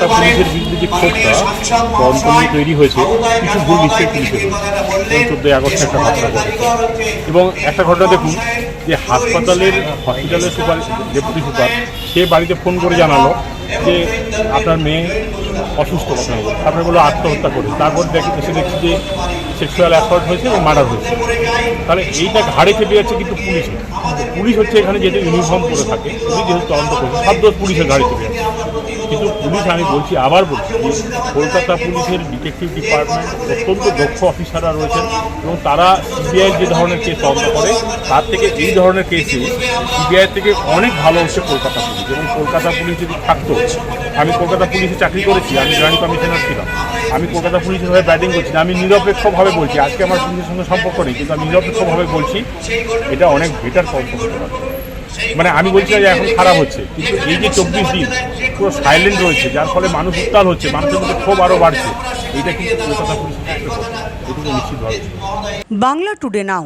কলকাতা পুলিশের বিরুদ্ধে যে ক্ষোভটা নিয়ে তৈরি হয়েছে, কিছু ভুল নিশ্চয়ই পুলিশের চোদ্দোই আগস্টে একটা ঘটনা এবং একটা ঘটনা দেখুন, যে হাসপাতালের, হসপিটালের সুপার ডেপুটি সুপার, সে বাড়িতে ফোন করে জানালো যে আপনার মেয়ে অসুস্থ, কথা বলে তারপরে বলল, আত্মহত্যা করে তারপর দেখি এসে দেখছি যে সেক্সুয়াল অ্যাসল্ট হয়েছে এবং মার্ডার হয়েছে। তাহলে এইটা ঘাড়ে চেপে যাচ্ছে কিন্তু পুলিশের পুলিশ হচ্ছে এখানে যেহেতু ইউনিফর্ম পরে থাকে, পুলিশ যেহেতু তদন্ত করছে, সব দোষ পুলিশের ঘাড়ে চেপে কিন্তু পুলিশ আমি বলছি, আবার বলছি, কলকাতা পুলিশের ডিটেকটিভ ডিপার্টমেন্ট অত্যন্ত দক্ষ অফিসাররা রয়েছেন এবং তারা সিবিআই যে ধরনের কেস তদন্ত করে, তার থেকে এই ধরনের কেসে সিবিআই থেকে অনেক ভালো হচ্ছে কলকাতা পুলিশ। এবং কলকাতা পুলিশ যদি থাকতো, আমি কলকাতা পুলিশে চাকরি করেছি, আমি জয়েন্ট কমিশনার ছিলাম। আমি কলকাতা পুলিশের হয়ে ব্যাটিং করছি আমি নিরপেক্ষভাবে বলছি, আজকে আমার পুলিশের সঙ্গে সম্পর্ক নেই, কিন্তু আমি নিরপেক্ষভাবে বলছি, এটা অনেক বেটার তদন্ত হতে মানে আমি বলছি যে এখন খারাপ হচ্ছে। কিন্তু এই যে চব্বিশ দিন পুরো সাইলেন্ট রয়েছে, যার ফলে মানুষ উত্তাল হচ্ছে, মানুষের মধ্যে ক্ষোভ আরও বাড়ছে। এইটা কিন্তু কলকাতা নিশ্চিতভাবে বাংলা টুডে নাও।